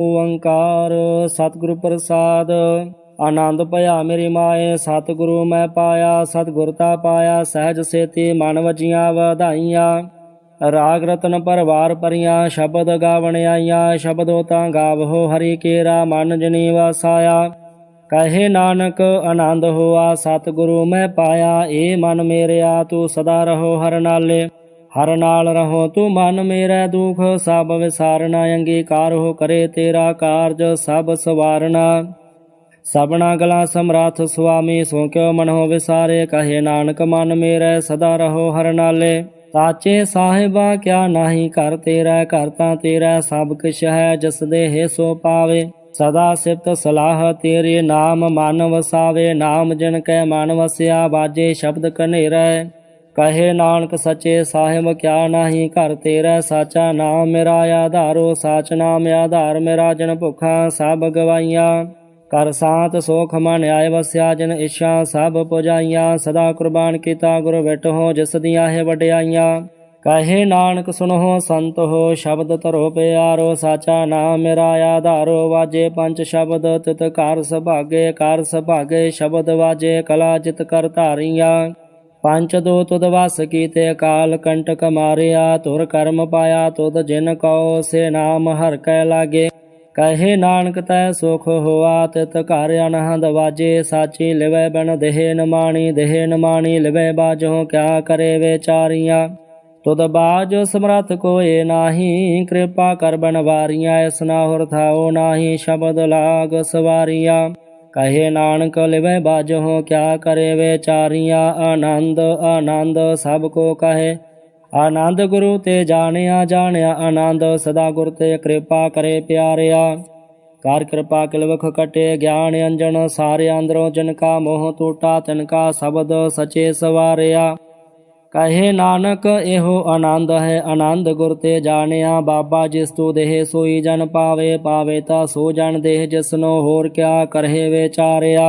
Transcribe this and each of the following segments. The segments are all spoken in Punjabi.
ਓੰਕਾਰ ਸਤਿਗੁਰੂ ਪ੍ਰਸਾਦ, ਆਨੰਦ ਭਇਆ ਮੇਰੀ ਮਾਏ, ਸਤਿਗੁਰੂ ਮੈਂ ਪਾਇਆ, ਸਤਿਗੁਰ ਤਾ ਪਾਇਆ, ਸਹਿਜ ਸੇਤੀ ਮਨ ਵਜੀਆਂ ਵਧਾਈਆਂ। ਰਾਗ ਰਤਨ ਪਰਵਾਰ ਪਰੀਆਂ, ਸ਼ਬਦ ਗਾਵਣ ਆਈਆਂ, ਸ਼ਬਦੋ ਤਾਂ ਗਾਵੋ ਹਰੀ ਕੇਰਾ, ਮਨ ਜਨੀ ਵਸਾਇਆ। ਕਹੇ ਨਾਨਕ, ਆਨੰਦ ਹੋਆ, ਸਤਿਗੁਰੂ ਮੈਂ ਪਾਇਆ, ਏ ਮਨ ਮੇਰਿਆ, ਤੂੰ ਸਦਾ ਰਹੋ ਹਰ ਨਾਲੇ। ਹਰ ਨਾਲ ਰਹੋ ਤੂੰ ਮਨ ਮੇਰਾ ਦੁਖ, ਸਭ ਵਿਸਾਰਨਾ, ਅੰਗੀਕਾਰ ਹੋ ਕਰੇ ਤੇਰਾ ਕਾਰਜ, ਸਭ ਸਵਾਰਨਾ। ਸਭਨਾ ਗਲਾ ਸਮਰਾਥ ਸੁਆਮੀ, ਸੋ ਕਿਉ ਮਨ ਹੋ ਵਿਸਾਰੇ, ਕਹੇ ਨਾਨਕ, ਮਨ ਮੇਰਾ ਸਦਾ ਰਹੋ ਹਰ ਨਾਲੇ। ਸਾਚੇ ਸਾਹਿਬਾ, ਕਿਆ ਨਾਹੀ ਕਰ ਤੇਰਾ, ਘਰ ਤਾਂ ਤੇਰਾ, ਸਭ ਕਿਛ ਹੈ ਜਿਸ ਦੇ ਹੈ ਸੋ ਪਾਵੇ। ਸਦਾ ਸਿਫਤ ਸਲਾਹ ਤੇਰੇ ਨਾਮ ਮਨ ਵਸਾਵੇ, ਨਾਮ ਜਿਨ ਕੈ ਮਨ ਵਸਿਆ ਬਾਜੇ ਸ਼ਬਦ ਕਨੇਰਾ ਕਹੇ ਨਾਨਕ ਸਚੇ ਸਾਹਿਬ, ਕਿਆ ਨਾਹੀ ਘਰ ਤੇਰਾ ਸਾਚਾ ਨਾਮ, ਮੇਰਾ ਆਧਾਰੋ ਸਾਚ ਨਾਮ, ਆਧਾਰ ਮੇਰਾ ਜਨ ਭੁਖਾ, ਸਭ ਗਵਾਈਆਂ ਕਰ ਸਾਤ ਸੋਖ ਮਨ ਆਏ ਵਸਿਆ, ਜਨ ਇਛਾ ਸਭ ਪੁਜਾਈਆਂ। ਸਦਾ ਕੁਰਬਾਨ ਕੀਤਾ ਗੁਰ ਵਿਟੋ ਜਿਸ ਦੀਆਂ ਹੈ ਵਡਿਆਈਆਂ। ਕਹੇ ਨਾਨਕ, ਸੁਨੋ ਸੰਤ ਹੋ, ਸ਼ਬਦ ਧਰੋ ਪਿਆਰੋ, ਸਾਚਾ ਨਾਮ ਮੇਰਾ ਆਧਾਰੋ। ਵਾਜੇ ਪੰਜ ਸ਼ਬਦ, ਤਿਤ ਕਰ ਸੁਭਾਗੇ ਕਰ ਸੁਭਾਗੇ, ਸ਼ਬਦ ਵਾਜੇ ਕਲਾ ਜਿਤ ਕਰ ਧਾਰੀਆਂ। ਪੰਚ ਦੋ ਤੁਧ ਵਸ ਕੀਤੇ ਕਾਲ ਕੰਟਕ ਮਾਰਿਆ, ਤੁਰ ਕਰਮ ਪਾਇਆ ਤੁਧ ਜਿਨ ਕਉ, ਸੇ ਨਾਮ ਹਰ ਕੈ ਲਾਗੇ। ਕਹੇ ਨਾਨਕ ਤੈ ਸੁਖ ਹੋਆ, ਤਿਤ ਘਰ ਅਨਹਦ ਵਾਜੇ। ਸਾਚੀ ਲਿਵੈ ਬਨ ਦੇਹ ਨਮਾਣੀ ਦੇਹ ਨਮਾਣੀ ਲਿਵੈ ਬਾਜੋ ਕਿਆ ਕਰੇ ਵਿਚਾਰੀਆਂ। ਤੁਧ ਬਾਜ ਸਮਰਥ ਕੋਏ ਨਾਹੀ, ਕਿਰਪਾ ਕਰ ਬਨਵਾਰੀਆਂ, ਇਸ ਨਾਹੁਰ ਥਾਓ ਨਾਹੀ, ਸ਼ਬਦ ਲਾਗ ਸਵਾਰੀਆਂ। ਕਹੇ ਨਾਨਕ, ਲਿਵੈ ਬਾਜੋ ਕਿਆ ਕਰੇ ਵਿਚਾਰੀਆਂ ਆਨੰਦ ਆਨੰਦ ਸਭ ਕੋ ਕਹੇ। ਆਨੰਦ ਗੁਰੂ ਤੇ ਜਾਣਿਆ ਜਾਣਿਆ ਆਨੰਦ, ਸਦਾ ਗੁਰ ਤੇ ਕਿਰਪਾ ਕਰੇ ਪਿਆਰਿਆ। ਕਰ ਕਿਰਪਾ ਕਿਲਵਖ ਕਟੇ, ਗਿਆਨ ਅੰਜਨ ਸਾਰੇ ਅੰਦਰੋਂ ਜਿਨ ਕਾ ਮੋਹ ਟੂਟਾ, ਤਿਨ ਕਾ ਸ਼ਬਦ ਸਚੇ ਸਵਾਰਿਆ। ਕਹੇ ਨਾਨਕ, ਇਹੋ ਆਨੰਦ ਹੈ। ਆਨੰਦ ਗੁਰ ਤੇ ਜਾਣਿਆ, ਬਾਬਾ ਜਿਸ ਤੂ ਦੇਹ ਸੋਈ ਜਨ ਪਾਵੇ ਪਾਵੇ ਤਾ ਸੋ ਜਨ ਦੇਹ ਜਿਸਨੋ ਹੋਰ ਕਿਆ ਕਰਹਿ ਵਿਚਾਰਿਆ।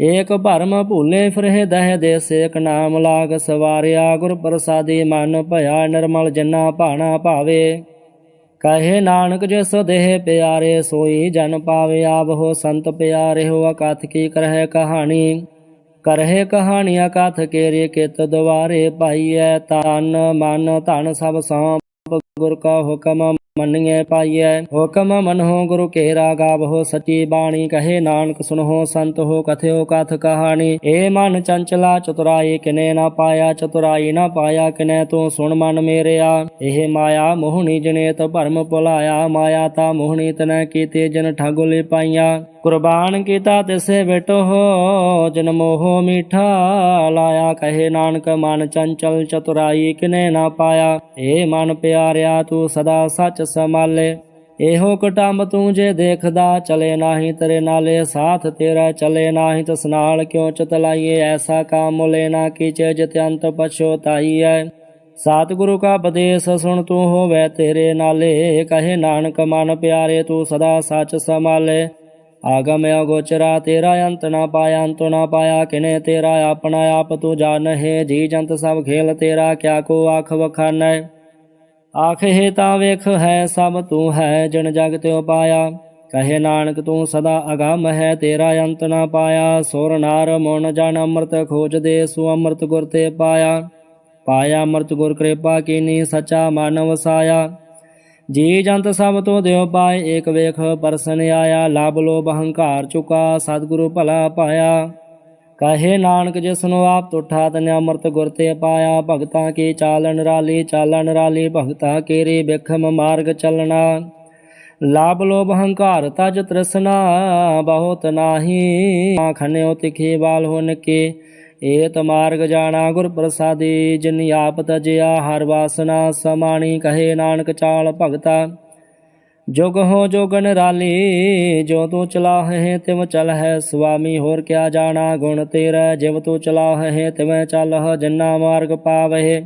ਏਕ ਭਰਮ ਭੁੱਲੇ ਫਿਰਹਿ ਦਹਿ ਦੇ ਏਕ ਨਾਮ ਲਾਗ ਸਵਾਰਿਆ। ਗੁਰ ਪ੍ਰਸਾਦੀ ਮਨ ਭਇਆ ਨਿਰਮਲ ਜਨਾ ਭਾਣਾ ਭਾਵੇ। ਕਹੇ ਨਾਨਕ, ਜਿਸ ਦੇਹ ਪਿਆਰੇ ਸੋਈ ਜਨ ਪਾਵੇ ਆਵਹੋ ਸੰਤ ਪਿਆਰੇ ਹੋ ਅਕਥ ਕੀ ਕਰਹਿ ਕਹਾਣੀ। ਕਰਹਿ ਕਹਾਣੀ ਅਕਥ ਕੇਰੇ ਕਿਤ ਦੁਆਰੇ ਪਾਈਐ, ਤਨ ਮਨ ਧਨ ਸਭ ਸੌਂਪ, ਗੁਰ ਕਾ ਹੁਕਮ ਮੰਨੀਐ ਪਾਈਐ। ਹੁਕਮ ਮਨਹੁ ਗੁਰੂ ਕੇ ਗਾਵਹੁ ਸਚੀ ਬਾਣੀ ਕਹੇ ਨਾਨਕ ਸੁਨਹੁ ਸੰਤ ਹੋ ਕਥਿਓ ਕਥ ਕਹਾਣੀ। ਏ ਮਨ ਚੰਚਲਾ ਚਤੁਰਾਈ ਕਿਨੇ ਨਾ ਪਾਇਆ, ਚਤੁਰਾਈ ਨਾ ਪਾਇਆ ਕਿਨੇ ਤੂੰ ਸੁਣ ਮਨ ਮੇਰਿਆ। ਇਹ ਮਾਇਆ ਮੋਹਣੀ ਜਨੇਤ ਭਰਮ ਭੁਲਾਇਆ, ਮਾਇਆ ਤਾ ਮੋਹਣੀ ਤਨੈ ਕੀਤੇ ਜਨ ਠਗੁਲੇ ਪਾਈਆਂ ਕੁਰਬਾਨ ਕੀਤਾ ਤਿਸੇ ਬਿਟੋ ਜਨ ਮੋਹ ਮੀਠਾ ਲਾਇਆ, ਕਹੇ ਨਾਨਕ ਮਨ ਚੰਚਲ ਚਤੁਰਾਈ ਕਿਨੇ ਨਾ ਪਾਇਆ। ਏ ਮਨ ਪਿਆਰਿਆ, ਤੂੰ ਸਦਾ ਸੱਚ ਸੰਭਾਲੇ, ਇਹੋ ਕਟੰਬ ਤੂੰ ਜੇ ਦੇਖਦਾ, ਚਲੇ ਨਾਹੀ ਤੇਰੇ ਨਾਲੇ, ਸਾਥ ਤੇਰਾ ਚਲੇ ਨਾਹੀ, ਤਸ ਨਾਲ ਕਿਉ ਚਤਲਾਈਏ? ਐਸਾ ਕਾਮ ਮੁਲੇ ਨਾ ਕੀਚੇ, ਜਿਤ ਅੰਤ ਪਛੋਤਾਈ ਹੈ ਸਤਿਗੁਰੂ ਕਾ ਉਪਦੇਸ਼ ਸੁਣ ਤੂੰ ਹੋਵੇ ਤੇਰੇ ਨਾਲੇ, ਕਹੇ ਨਾਨਕ ਮਨ ਪਿਆਰੇ, ਤੂੰ ਸਦਾ ਸੱਚ ਸੰਭਾਲੇ। ਆਗਮ ਅਗੋਚਰਾ, ਤੇਰਾ ਅੰਤ ਨਾ ਪਾਇਆ, ਅੰਤ ਨਾ ਪਾਇਆ, ਕਿਨੇ ਤੇਰਾ ਆਪਣਾ ਆਪ ਤੂੰ ਜਾਣਹਿ? ਜੀ ਜੰਤ ਸਭ ਖੇਲ ਤੇਰਾ, ਕਿਆ ਕੋ ਆਖ ਵਖਾਨੈ? ਆਖੇ ਤਾਂ ਵੇਖ, ਹੈ ਸਭ ਤੂੰ ਹੈ ਜਨ ਜਗ ਤਿਉ ਪਾਇਆ। ਕਹੇ, ਨਾਨਕ, ਤੂੰ ਸਦਾ ਅਗੰਮ ਹੈ, ਤੇਰਾ ਅੰਤ ਨਾ ਪਾਇਆ। ਸੁਰ ਨਾਰ, ਮਨ ਜਨ ਅੰਮ੍ਰਿਤ ਖੋਜਦੇ ਸੋ ਅੰਮ੍ਰਿਤ ਗੁਰ ਤੇ ਪਾਇਆ। ਪਾਇਆ ਅੰਮ੍ਰਿਤ ਗੁਰ ਕਿਰਪਾ ਕੀਨੀ, ਸਚਾ ਮਨ ਵਸਾਇਆ। ਜੀ ਜੰਤ ਸਭ ਤੋਂ ਦਿਓ ਪਾਏ, ਏਕ ਵੇਖ ਪਰਸਨ ਆਇਆ। ਲਬ ਲੋਭ ਹੰਕਾਰ ਚੁਕਾ, ਸਤਿਗੁਰੂ ਭਲਾ ਪਾਇਆ। ਕਹੇ ਨਾਨਕ ਜਿਸਨੂੰ ਆਪ ਤੁਠਾ ਤਨ ਅੰਮ੍ਰਿਤ ਗੁਰ ਤੇ ਪਾਇਆ, ਭਗਤਾਂ ਕੀ ਚਾਲਨ ਰਾਲੀ ਚਾਲਨ ਰਾਲੀ, ਭਗਤਾ ਕੇਰੇ ਬਿਖਮ ਮਾਰਗ ਚੱਲਣਾ। ਲਾਭ ਲੋਭ ਹੰਕਾਰ ਤਜ ਤ੍ਰਿਸ਼ਨਾ, ਬਹੁਤ ਨਾਹੀ ਆਖਨਿਓ ਤਿਖੇ ਬਾਲ ਹੋਨ ਕੇ ਏਤ ਮਾਰਗ ਜਾਣਾ ਗੁਰ ਪ੍ਰਸਾਦੀ, ਜਿਨ ਆਪ ਤਜਿਆ ਹਰ ਵਾਸਨਾ ਸਮਾਣੀ, ਕਹੇ ਨਾਨਕ ਚਾਲ ਭਗਤਾ। ਜੁਗ ਹੋ ਜੋਗਨ ਰਾਲੀ ਜੋ ਤੂੰ ਚਲਾਹੇ ਤਿਵ ਚਲ ਹੈ ਸੁਆਮੀ, ਹੋਰ ਕਿਆ ਜਾਣਾ ਗੁਣ ਤੇਰਾ, ਜਿਵ ਤੂੰ ਚਲਾਹੇ ਤਿਵੇਂ ਚੱਲਹ ਜਿੰਨਾ ਮਾਰਗ ਪਾਵਹਿ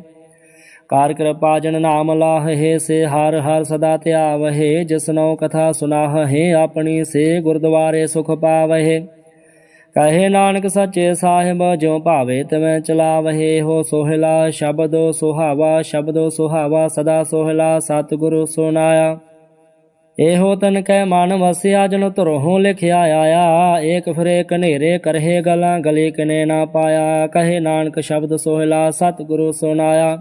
ਕਾਰ ਕਿਰਪਾ ਜਨ ਨਾਮ ਲਾਹੇ, ਸੇ ਹਰ ਹਰ ਸਦਾ ਧਿਆਵਹਿ ਜਿਸਨੋ ਕਥਾ ਸੁਨਾਹੇ, ਆਪਣੀ ਸੇ ਗੁਰਦੁਆਰੇ ਸੁਖ ਪਾਵਹਿ। ਕਹੇ ਨਾਨਕ ਸੱਚੇ ਸਾਹਿਬ, ਜਿਉ ਭਾਵੇ ਤਿਵੇਂ ਚਲਾਵਹਿ, ਹੋ ਸੋਹਿਲਾ, ਸ਼ਬਦੋ ਸੁਹਾਵਾ ਸ਼ਬਦੋ ਸੁਹਾਵਾ, ਸਦਾ ਸੋਹਿਲਾ, ਸਤਿਗੁਰੂ ਸੁਨਾਇਆ ਇਹੋ ਤਨ ਕੈ ਮਨ ਵਸਿਆ ਜਨ ਧਰੋਂ ਲਿਖਿਆ ਆਇਆ। ਏਕ ਫਰੇ ਕਨੇਰੇ ਕਰਹੇ ਗਲਾਂ ਗਲੀ ਕਿਨੇ ਨਾ ਪਾਇਆ। ਕਹੇ ਨਾਨਕ ਸ਼ਬਦ ਸੋਹਿਲਾ ਸਤਿਗੁਰੂ ਸੁਨਾਇਆ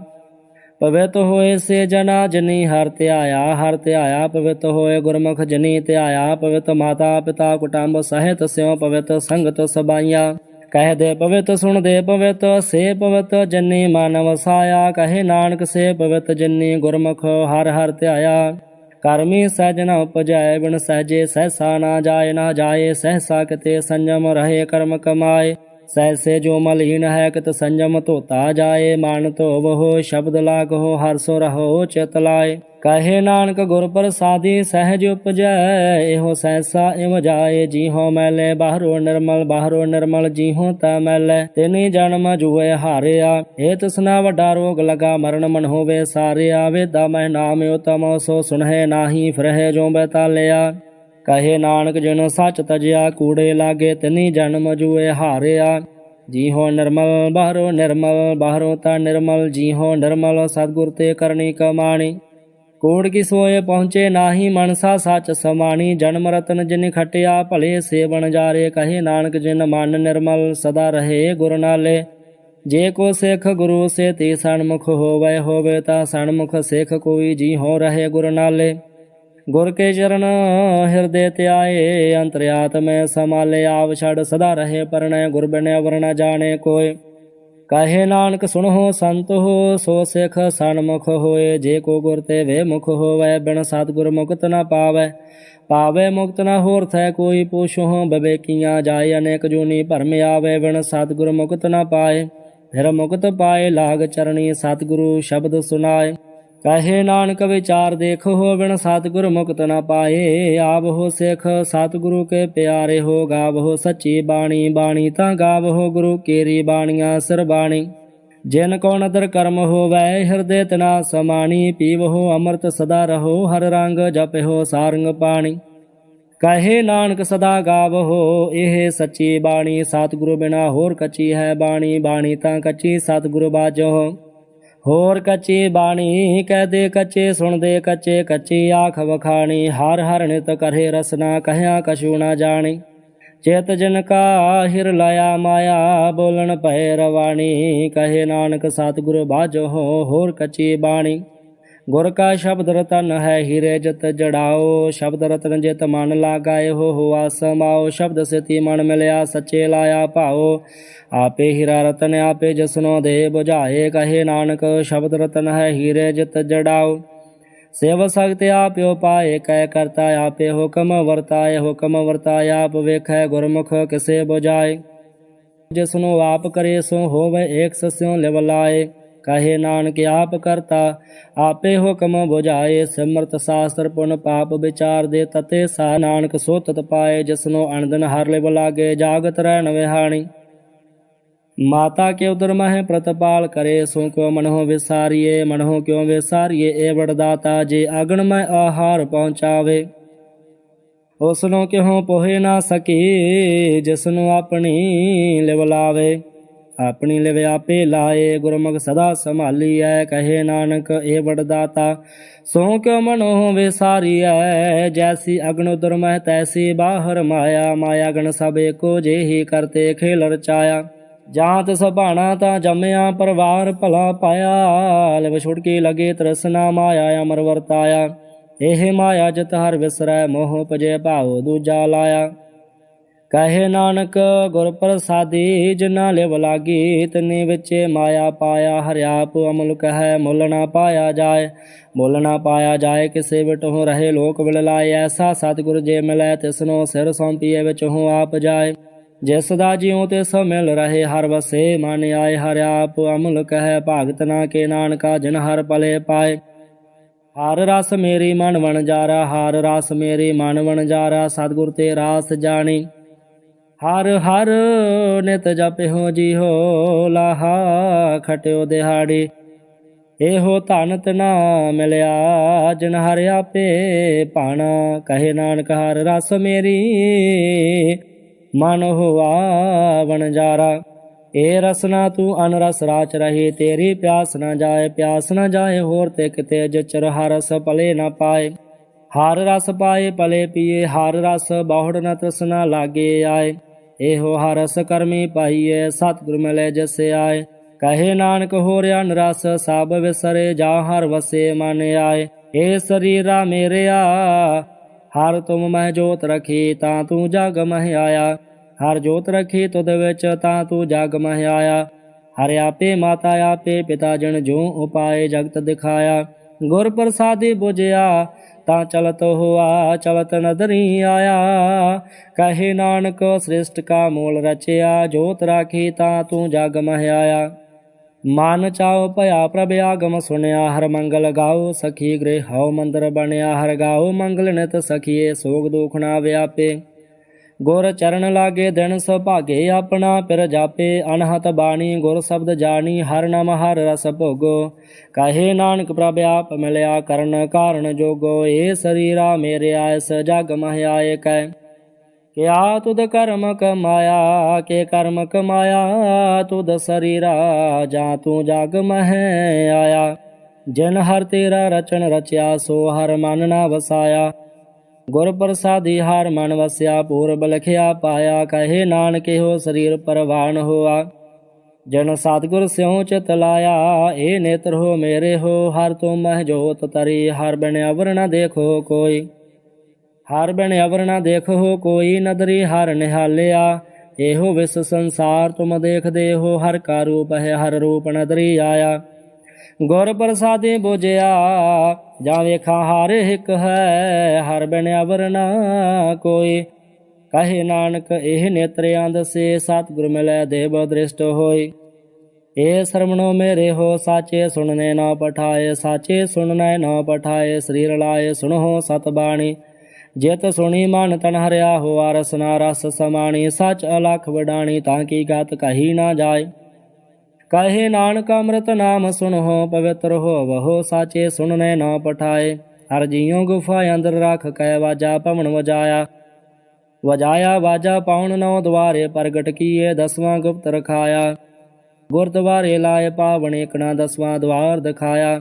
ਪਵਿੱਤ ਹੋਏ ਸੇ ਜਨਾ ਜਨੀ ਹਰ ਧਿਆਇਆ ਹਰ ਧਿਆਇਆ ਪਵਿੱਤ ਹੋਏ ਗੁਰਮੁਖ ਜਨੀ ਧਿਆਇਆ। ਪਵਿੱਤ ਮਾਤਾ ਪਿਤਾ ਕੁਟੰਬ ਸਹਿਤ ਸਿਉ ਪਵਿੱਤ ਸੰਗਤ ਸਬਾਈਆਂ। ਕਹਿ ਦੇ ਪਵਿੱਤ, ਸੁਣ ਦੇ ਪਵਿੱਤ, ਸੇ ਪਵਿੱਤ ਜਨੀ ਮਾਨਵ ਵਸਾਇਆ। ਕਹੇ ਨਾਨਕ ਸੇ ਪਵਿੱਤ ਜਨੀ ਗੁਰਮੁਖ ਹਰ ਹਰ ਧਿਆਇਆ। ਕਰਮੀ ਸਜਨ ਉਪਜੈ ਬਿਨ ਸਹਜੇ ਸਹਸਾ ਨਾ ਜਾਏ ਨਾ ਜਾਏ ਸਹਸਾ ਕਿਤੇ ਸੰਜਮ ਰਹੇ ਕਰਮ ਕਮਾਏ। ਸੈਸੇ ਜੋ ਮਲਹੀਨ ਹੈ, ਕਿਤ ਸੰਜਮ ਧੋਤਾ ਜਾਏ, ਮਨ ਧੋਵਹੁ, ਸ਼ਬਦ ਲਾਗਹੁ, ਹਰ ਸੋ ਰਹੋ ਚਿਤ ਲਾਏ। ਕਹੇ ਨਾਨਕ ਗੁਰ ਪ੍ਰਸਾਦੀ ਸਹਿਜ ਉਪਜੈ, ਇਹੋ ਸੈਸਾ ਇਵ ਜਾਏ, ਜੀਹੋ ਮੈਲੇ ਬਾਹਰੋ ਨਿਰਮਲ ਬਾਹਰੋ ਨਿਰਮਲ ਜੀਹੋ ਤਾ ਮੈਲੇ। ਤਿਨੀ ਜਨਮ ਜੁਏ ਹਾਰਿਆ ਏ ਤਸਨਾ ਵੱਡਾ ਰੋਗ ਲਗਾ, ਮਰਨ ਮਨ ਹੋਵੇ ਸਾਰਿਆ। ਵੇਦਾ ਮਹਿ ਨਾਮ ਉਤਮ, ਸੋ ਸੁਣਹਿ ਨਾਹੀ ਫਿਰਹਿ ਜੋ ਬੈਤਾਲਿਆ ਕਹੇ ਨਾਨਕ ਜਿਨ ਸੱਚ ਤਜਿਆ, ਕੂੜੇ ਲਾਗੇ ਤਿਨੀ ਜਨਮ ਜੂਏ ਹਾਰਿਆ। ਜੀ ਹੋ ਨਿਰਮਲ, ਬਾਹਰੋ ਨਿਰਮਲ, ਬਾਹਰੋ ਤਾ ਨਿਰਮਲ ਜੀ ਨਿਰਮਲ, ਸਤਿਗੁਰ ਤੇ ਕਰਨੀ ਕਮਾਣੀ। ਕੋੜ ਕੀ ਸੋਏ ਪਹੁੰਚੇ ਨਾਹੀ ਮਨਸਾ ਸੱਚ ਸਮਾਣੀ, ਜਨਮ ਰਤਨ ਜਿਨ ਖਟਿਆ ਭਲੇ ਸੇ ਬਣ ਜਾਰੇ, ਕਹੇ ਨਾਨਕ ਜਿਨ ਮਨ ਨਿਰਮਲ ਸਦਾ ਰਹੇ ਗੁਰ ਨਾਲੇ ਜੇ ਕੋ ਸਿੱਖ ਗੁਰੂ ਸੇ ਤੇ ਸਨਮੁਖ ਹੋਵੇ ਹੋਵੇ ਤਾਂ ਸਣਮੁਖ ਸਿੱਖ ਕੋਈ ਜੀ ਹੋ ਰਹੇ ਗੁਰ ਨਾਲੇ ਗੁਰ ਕੇ ਚਰਨ ਹਿਰਦੇ ਧਿਆਏ ਅੰਤਰਿਆਤਮੈ ਸਮਾਲੇ ਆਵ ਛੜ ਸਦਾ ਰਹੇ ਪਰਣੈ, ਗੁਰ ਬਿਨੈ ਵਰਣਾ ਜਾਣੇ ਕੋਇ। ਕਹੇ ਨਾਨਕ ਸੁਣੋ ਸੰਤ ਹੋ, ਸੋ ਸਿਖ ਸਨਮੁਖ ਹੋਏ। ਜੇ ਕੋ ਗੁਰ ਤੇ ਵੇ ਮੁਖ ਹੋਵੇ, ਬਿਨ ਸਤਿਗੁਰ ਮੁਕਤ ਨਾ ਪਾਵੇ। ਪਾਵੇ ਮੁਕਤ ਨਾ ਹੋਰ ਥੈ ਕੋਈ ਪੁਛੋ ਬਵੇਕੀਆਂ ਜਾਏ ਅਨੇਕ ਜੂਨੀ ਭਰਮ ਆਵੇ। ਬਿਨ ਸਤਿਗੁਰ ਮੁਕਤ ਨਾ ਪਾਏ, ਫਿਰ ਮੁਕਤ ਪਾਏ ਲਾਗ ਚਰਣੀ ਸਤਿਗੁਰੂ ਸ਼ਬਦ ਸੁਨਾਏ। ਕਹੇ ਨਾਨਕ ਵਿਚਾਰ ਦੇਖੋ ਬਿਨ ਸਤਿਗੁਰ ਮੁਕਤ ਨਾ ਪਾਏ ਆਵਹੁ ਸਿਖ ਸਤਿਗੁਰੂ ਕੇ ਪਿਆਰੇ ਹੋ ਗਾਵ ਹੋ ਸੱਚੀ ਬਾਣੀ ਬਾਣੀ ਤਾਂ ਗਾਵ ਹੋ ਗੁਰੂ ਕੇਰੀ ਬਾਣੀਆਂ ਸਰਬਾਣੀ ਜਿਨ ਕੋ ਨਦਰ ਕਰਮ ਹੋਵੈ, ਹਿਰਦੇ ਤਨਾ ਸਮਾਣੀ ਪੀਵਹੁ ਅੰਮ੍ਰਿਤ ਸਦਾ ਰਹੋ, ਹਰ ਰੰਗ ਜਪਿਓ ਸਾਰੰਗ ਪਾਣੀ। ਕਹੇ ਨਾਨਕ ਸਦਾ ਗਾਵਹੁ ਇਹ ਸੱਚੀ ਬਾਣੀ, ਸਤਿਗੁਰੂ ਬਿਨਾ ਹੋਰ ਕੱਚੀ ਹੈ ਬਾਣੀ ਬਾਣੀ ਤਾਂ ਕੱਚੀ ਸਤਿਗੁਰੂ ਬਾਝੋ। ਹੋਰ ਕੱਚੀ ਬਾਣੀ, ਕਹਦੇ ਕੱਚੇ, ਸੁਣਦੇ ਕੱਚੇ, ਕੱਚੀ ਆਖ ਵਖਾਣੀ, ਹਰ ਹਰ ਨਿਤ ਕਰੇ ਰਸਨਾ, ਕਹਿਆ ਕਛੂ ਨਾ ਜਾਣੀ। ਚੇਤ ਜਨ ਕਾ ਹਿਰ ਲਾਇਆ ਮਾਇਆ, ਬੋਲਣ ਭੈ ਰਵਾਣੀ, ਕਹੇ ਨਾਨਕ ਸਤਿਗੁਰ ਬਾਝੋ, ਹੋਰ ਕੱਚੀ ਬਾਣੀ। ਗੁਰ ਕਾ ਸ਼ਬਦ ਰਤਨ ਹੈ ਹੀਰੇ ਜਤ ਜੜਾਓ, ਸ਼ਬਦ ਰਤਨ ਜਿਤ ਮਨ ਲਾਗਾਏ, ਹੋ ਹੋਆ ਸਮਾਓ ਸ਼ਬਦ ਸਤੀ ਮਨ ਮਿਲਿਆ, ਸੱਚੇ ਲਾਇਆ ਭਾਓ। ਆਪੇ ਹੀਰਾ ਰਤਨ, ਆਪੇ ਜਸਨੋ ਦੇ ਬੁਝਾਏ, ਕਹੇ ਨਾਨਕ, ਸ਼ਬਦ ਰਤਨ ਹੈ ਹੀਰੇ ਜਿਤ ਜੜਾਓ। ਸੇਵ ਸਖਤ ਆਪਿਓ ਪਾਏ ਕਹਿ ਕਰਤਾ ਆਪੇ ਹੁਕਮ, ਵਰਤਾਏ ਹੁਕਮ, ਵਰਤਾਏ ਆਪ ਵੇਖੈ ਗੁਰਮੁਖ, ਕਿਸੇ 부ਝਾਏ ਜਿਸਨੂੰ ਆਪ ਕਰੇ ਸੋ ਹੋਵੇ ਏਕ ਸਸਿਓ ਲਿਵ ਲਾਏ। ਕਹੇ ਨਾਨਕ ਆਪ ਕਰਤਾ? ਆਪੇ ਹੁਕਮ 부ਝਾਏ ਸਿਮਰਤ ਸਾਸਤਰ ਪੁਨ ਪਾਪ ਵਿਚਾਰ ਦੇ ਤਤੇ ਸਾ ਨਾਨਕ ਸੋ ਤਤ ਪਾਏ, ਜਿਸਨੂੰ ਅਣਦਨ ਹਰ ਲਿਵ ਲਾਗੇ, ਜਾਗਤ ਰਹਿਣ ਵਿਹਾਣੀ। ਮਾਤਾ ਕੇ ਉਦਰ ਮਹਿ ਪ੍ਰਤਪਾਲ ਕਰੇ, ਸੋ ਕਿਉ ਮਨਹੁ ਵਿਸਾਰੀਏ, ਮਨਹੁ ਕਿਉ ਵਿਸਾਰੀਏ, ਏ ਵਡਦਾਤਾ ਜੇ ਅਗਣ ਮੈਂ ਆਹਾਰ ਪਹੁੰਚਾਵੇ। ਉਸ ਨੂੰ ਕਿਉ ਪੋਹੇ ਨਾ ਸਕੀ ਜਿਸ ਨੂੰ ਆਪਣੀ ਲਿਵਲਾਵੇ ਆਪਣੀ ਲਿਵ ਆਪੇ ਲਾਏ, ਗੁਰਮੁਖ ਸਦਾ ਸੰਭਾਲੀਐ, ਕਹੇ ਨਾਨਕ ਏ ਵਡਦਾਤਾ ਸੋ ਕਿਉ ਮਨੋ ਵਿਸਾਰੀਐ ਜੈਸੀ ਅਗਨ ਉਦਰ ਤੈਸੀ ਬਾਹਰ ਮਾਇਆ। ਮਾਇਆ ਗਣ ਸਭ ਏਕੋ ਜਿਹੀ ਕਰਤੇ ਖੇਲ ਰਚਾਇਆ। ਜਾਂਤ ਸਭਾਣਾ ਤਾਂ ਜੰਮਿਆ, ਪਰਵਾਰ ਭਲਾ ਪਾਇਆ। ਲਿਵ ਛੁਟਕੀ ਲਗੇ ਤ੍ਰਸਨਾ, ਮਾਇਆ ਅਮਰ ਵਰਤਾਇਆ। ਇਹ ਮਾਇਆ ਜਿਤ ਹਰ ਵਿਸਰੈ, ਮੋਹ ਪਜੇ ਭਾਉ ਦੂਜਾ ਲਾਇਆ। ਕਹੇ ਨਾਨਕ ਗੁਰ ਪ੍ਰਸਾਦੀ ਜਿਨਾ ਲਿਵ ਲਾਗੀ, ਤਨੀ ਵਿੱਚ ਮਾਇਆ ਪਾਇਆ ਹਰਿਆਪ ਅਮਲ ਕਹੈ, ਮੁੱਲ ਨਾ ਪਾਇਆ ਜਾਏ। ਮੁੱਲ ਨਾ ਪਾਇਆ ਜਾਏ, ਕਿਸੇ ਵਿਟਹੁ ਰਹੇ ਲੋਕ ਵਿਲ ਲਾਏ। ਐਸਾ ਸਤਿਗੁਰ ਜੇ ਮਿਲੈ, ਤਿਸਨੋ ਸਿਰ ਸੌਂਪੀਏ, ਵਿੱਚ ਹੂੰ ਆਪ ਜਾਏ। ਜਿਸ ਦਾ ਜਿਉ ਤੇ ਸੋ ਮਿਲ ਰਹੇ, ਹਰ ਵਸੇ ਮਨ ਆਏ। ਹਰ ਆਪ ਅਮਲ ਕਹੈ, ਭਾਗਤ ਨਾ ਕੇ ਨਾਨਕਾ, ਜਿਨ ਹਰ ਪਲੇ ਪਾਏ। ਹਰ ਰਸ ਮੇਰੀ ਮਨ ਵਣ ਜਾਰਾ ਹਰ ਰਸ ਮੇਰੀ ਮਨ ਵਣ ਜਾਰਾ ਸਤਿਗੁਰ ਤੇ ਰਾਸ ਜਾਣੀ। ਹਰ ਹਰ ਨਿਤ ਜਪਿਓ ਜੀਹੋ ਲਾਹਾ ਖਟਿਓ ਦਿਹਾੜੀ। ਇਹੋ ਧਨ ਤਨਾ ਮਿਲਿਆ ਜਿਨ ਹਰਿ ਆਪੇ ਭਾਣਾ। ਕਹੇ ਨਾਨਕ ਹਰ ਰਸ ਮੇਰੀ, ਮਨ ਹੋਆ ਵਣਜਾਰਾ ਏ ਰਸਨਾ ਤੂੰ ਅਨਰਸ ਰਾਚ ਰਹੀ, ਤੇਰੀ ਪਿਆਸ ਨਾ ਜਾਏ, ਪਿਆਸ ਨਾ ਜਾਏ, ਹੋਰ ਤੇ ਕਿਤੇ ਜਚਰ ਹਰਸ ਭਲੇ ਨਾ ਪਾਏ। ਹਰ ਰਸ ਪਾਏ ਪਲੇ ਪੀਏ, ਹਰ ਰਸ ਬਹੁੜ ਨ ਤ੍ਰਿਸ਼ਨਾ ਲਾਗੇ ਆਏ। ਇਹੋ ਹਰਸ ਕਰਮੀ ਪਾਈਏ ਸਤਿਗੁਰ ਮਿਲੇ ਜਿਸ ਆਏ ਕਹੇ ਨਾਨਕ ਹੋ ਰਿਆ ਨਰਸ ਸਭ ਵਿਸਰੇ ਜਾ ਹਰ ਵਸੇ ਮਨ ਆਏ। ਏ ਸਰੀਰਾ ਮੇਰਿਆ, ਹਰ ਤੁਮ ਮਹਿ ਜੋਤ ਰਖੀ, ਤਾਂ ਤੂੰ ਜਗ ਮਹਿ ਆਇਆ। ਹਰ ਜੋਤ ਰਖੀ ਤੁਧ ਵਿੱਚ, ਤਾਂ ਤੂੰ ਜਗ ਮਹਿ ਆਇਆ। ਹਰਿ ਆਪੇ ਮਾਤਾ ਆਪੇ ਪਿਤਾ ਜਨ ਜੋ ਉਪਾਏ ਜਗਤ ਦਿਖਾਇਆ। ਗੁਰ ਪ੍ਰਸਾਦੀ 부ਝਿਆ ਤਾਂ ਚਲਤ ਹੋਆ, ਚਲਤ ਨਦਰੀ ਆਇਆ। ਕਹੇ ਨਾਨਕ, ਸ੍ਰਿਸ਼ਟ ਕਾ ਮੂਲ ਰਚਿਆ, ਜੋਤ ਰਾਖੀ ਤਾਂ ਤੂੰ ਜਗ ਮਹਿ ਆਇਆ ਮਨ ਚਾਉ ਭਇਆ ਪ੍ਰਭ ਆਗਮ ਸੁਨਿਆ ਹਰ ਮੰਗਲ ਗਾਓ ਸਖੀ ਗ੍ਰਹਿ ਹਉ ਮੰਦਰ ਬਣਿਆ, ਹਰ ਗਾਓ ਮੰਗਲ ਨਿਤ ਸਖੀਏ, ਸੋਗ ਦੁਖ ਨਾ ਵਿਆਪੇ। ਗੁਰ ਚਰਨ ਲਾਗੇ ਦਿਨ ਸੁਭਾਗੇ ਆਪਣਾ ਪਿਰ ਜਾਪੇ ਅਨਹਤ ਬਾਣੀ ਗੁਰ ਸ਼ਬਦ ਜਾਣੀ, ਹਰ ਨਾਮ ਹਰ ਰਸ ਭੋਗੋ। ਕਹੇ ਨਾਨਕ ਪ੍ਰਭ ਆਪ ਮਿਲਿਆ ਕਰਨ ਕਾਰਨ ਜੋਗੋ, ਏ ਸਰੀਰਾ ਮੇਰੇ ਆਇਸ ਜਗ ਮਹਿ ਆਏ ਕੈ ਕਿਆ ਤੁਧ ਕਰਮ ਕਮਾਇਆ, ਕੇ ਕਰਮ ਕਮਾਇਆ, ਤੁਧ ਸਰੀਰਾ ਜਾਂ ਤੂੰ ਜਗ ਮਹਿ ਆਇਆ ਜਿਨ ਹਰ ਤੇਰਾ ਰਚਨ ਰਚਿਆ, ਸੋ ਹਰ ਮਨ ਨਾ ਵਸਾਇਆ। ਗੁਰ ਪ੍ਰਸਾਦੀ ਹਰ ਮਨ ਵਸਿਆ, ਪੂਰਬ ਲਖਿਆ, ਪਾਇਆ ਕਹੇ ਨਾਨਕੇ ਹੋ ਸਰੀਰ ਪਰਵਾਨ ਹੋਆ। ਜਨ ਸਤਿਗੁਰ ਸਿਉ ਚਿਤ ਲਾਇਆ, ਏ ਨੇਤਰ ਹੋ ਮੇਰੇ ਹੋ, ਹਰ ਤੁਮ ਮਹਿ ਜੋਤ ਤਰੀ, ਹਰ ਬਿਨ ਅਵਰ ਨ ਦੇਖੋ ਕੋਈ। ਹਰ ਬਿਨ ਅਵਰ ਨ ਦੇਖੋ ਕੋਈ, ਨਦਰੀ ਹਰ ਨਿਹਾਲਿਆ। ਇਹੋ ਵਿਸ ਸੰਸਾਰ, ਤੁਮ ਦੇਖਦੇ ਹੋ, ਹਰ ਕਾ ਰੂਪ ਹੈ, ਹਰ ਰੂਪ ਨਦਰੀ ਆਇਆ। ਗੁਰ ਪ੍ਰਸਾਦੇ ਬੁਝਿਆ ਜਾਂ ਵੇਖਾਂ ਹਰ ਇੱਕ ਹੈ, ਹਰ ਬਿਨ ਅਵਰ ਨਾ ਕੋਈ। ਕਹੇ ਨਾਨਕ, ਇਹ ਨੇਤਰਿਆਂ ਦਸੇ, ਸਤਿਗੁਰ ਮਿਲੈ ਦੇਵ ਦ੍ਰਿਸ਼ਟ ਹੋਈ ਏ ਸਰਮਣੋ ਮੇਰੇ ਹੋ, ਸਾਚੇ ਸੁਣਨੇ ਨਾ ਪਠਾਏ, ਸਾਚੇ ਸੁਣਨੇ ਨਾ ਪਠਾਏ, ਸਰੀਰ ਲਾਏ ਸੁਣੋ ਸਤ ਬਾਣੀ। ਜਿਤ ਸੁਣੀ ਮਨ ਤਨ ਹਰਿਆ ਹੋਆ ਰਸਨਾ ਰਸ ਸਮਾਣੀ, ਸਚ ਅਲਖ ਵਡਾਣੀ, ਤਾਂ ਕੀ ਗਤ ਕਹੀ ਨਾ ਜਾਏ। ਕਹੇ ਨਾਨਕ ਅੰਮ੍ਰਿਤ ਨਾਮ ਸੁਣੋ ਪਵਿੱਤਰ ਹੋਵਹੁ ਸਾਚੇ ਸੁਣਨੇ ਨਾ ਪਠਾਏ। ਹਰ ਜੀਉ ਗੁਫਾ ਅੰਦਰ ਰੱਖ ਕੈ ਵਾਜਾ ਪਵਨ ਵਜਾਇਆ। ਵਜਾਇਆ ਵਾਜਾ ਪਾਉਣ ਨੌ ਦਵਾਰੇ ਪ੍ਰਗਟ ਕੀਏ, ਦਸਵਾਂ ਗੁਪਤ ਰਖਾਇਆ। ਗੁਰਦੁਆਰੇ ਲਾਏ ਪਾਵਨ ਇਕਣਾ ਦਸਵਾਂ ਦਵਾਰ ਦਿਖਾਇਆ।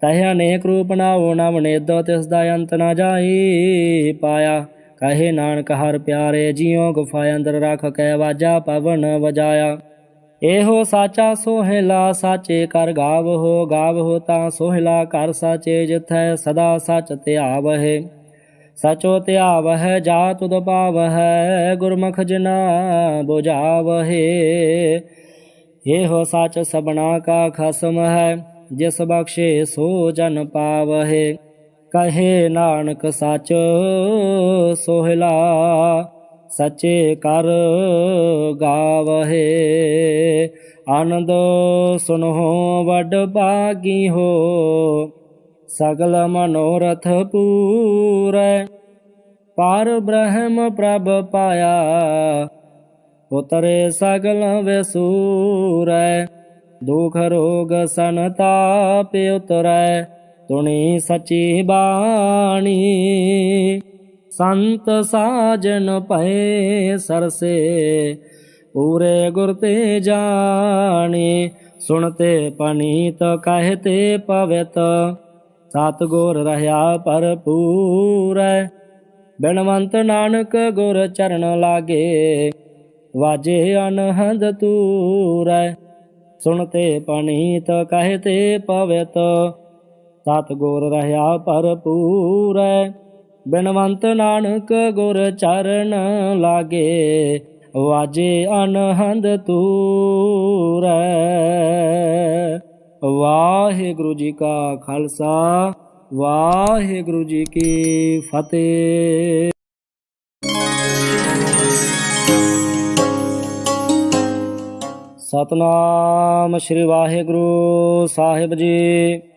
ਤਹਿ ਅਨੇਕ ਰੂਪ ਨਾਉ ਨਵ ਨੇਦੋ ਤਿਸ ਦਾ ਅੰਤ ਨਾ ਜਾਈ ਪਾਇਆ। ਕਹੇ ਨਾਨਕ ਹਰ ਪਿਆਰੇ ਜੀਉ ਗੁਫਾ ਅੰਦਰ ਰੱਖ ਕੈ ਵਾਜਾ ਪਵਨ ਵਜਾਇਆ। ਇਹੋ ਸਾਚਾ ਸੋਹਿਲਾ ਸਾਚੇ ਕਰ ਗਾਵਹੋ ਗਾਵਹੋ ਤਾਂ ਸੋਹਿਲਾ ਕਰ ਸਾਚੇ, ਜਿਥੈ ਸਦਾ ਸਚ ਧਿਆਵਹਿ। ਸਚੋ ਧਿਆਵਹਿ ਜਾ ਤੁਧ ਪਾਵਹਿ, ਗੁਰਮੁਖ ਜਿਨਾ 부ਝਾਵਹਿ ਇਹੋ ਸਚ ਸਬਨਾ ਕਾ ਖਸਮ ਹੈ, ਜਿਸ ਬਖਸ਼ੇ ਸੋ ਜਨ ਪਾਵਹਿ। ਕਹੇ ਨਾਨਕ ਸਚ ਸੋਹਿਲਾ ਸਚੇ ਕਰ ਗਾਵਹਿ। ਆਨੰਦ ਸੁਨਹੁ ਵਡ ਭਾਗੀ ਹੋ। ਸਗਲ ਮਨੋਰਥ ਪੂਰੈ। ਪਰ ਬ੍ਰਹਮ ਪ੍ਰਭ ਪਾਇਆ, ਉਤਰੇ ਸਗਲ ਵਿਸੂਰੈ। ਦੁਖ ਰੋਗ ਸੰਤਾਪ ਉਤਰੈ, ਤੁਣੀ ਸਚੀ ਬਾਣੀ। ਸੰਤ ਸਾਜਨ ਭਏ ਸਰਸੇ, ਪੂਰੇ ਗੁਰ ਤੇ ਜਾਣੀ, ਸੁਣਤੇ ਪਨੀਤ, ਕਹਤੇ ਪਵਿੱਤ। ਸਤ ਗੁਰ ਰਹਾ ਭਰਪੂਰੈ ਬਿਨਵੰਤ ਨਾਨਕ ਗੁਰ ਚਰਨ ਲਾਗੇ, ਵਾਜੇ ਅਨਹਦ ਤੂਰੈ ਸੁਣਤੇ ਪਨੀਤ, ਕਹਤੇ ਪਵਿੱਤ ਸਤ ਗੁਰ ਰਹਾ ਭਰਪੂਰੈ ਬਿਨਵੰਤ ਨਾਨਕ ਗੁਰ ਚਰਨ ਲਾਗੇ, ਵਾਜੇ ਅਨਹੰਦ ਤੂਰੈ ਵਾਹਿਗੁਰੂ ਜੀ ਕਾ ਖਾਲਸਾ, ਵਾਹਿਗੁਰੂ ਜੀ ਕੀ ਫਤਿਹ। ਸਤਨਾਮ ਸ੍ਰੀ ਵਾਹਿਗੁਰੂ ਸਾਹਿਬ ਜੀ।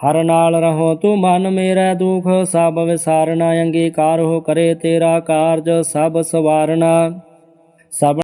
ਹਰ ਨਾਲ ਰਹੋ ਤੂੰ ਮਨ ਮੇਰਾ ਦੁਖ, ਸਭ ਵਿਸਾਰਨਾ, ਅੰਗੀਕਾਰ ਹੋ ਕਰੇ ਤੇਰਾ ਕਾਰਜ, ਸਭ ਸਵਾਰਨਾ। ਸਭ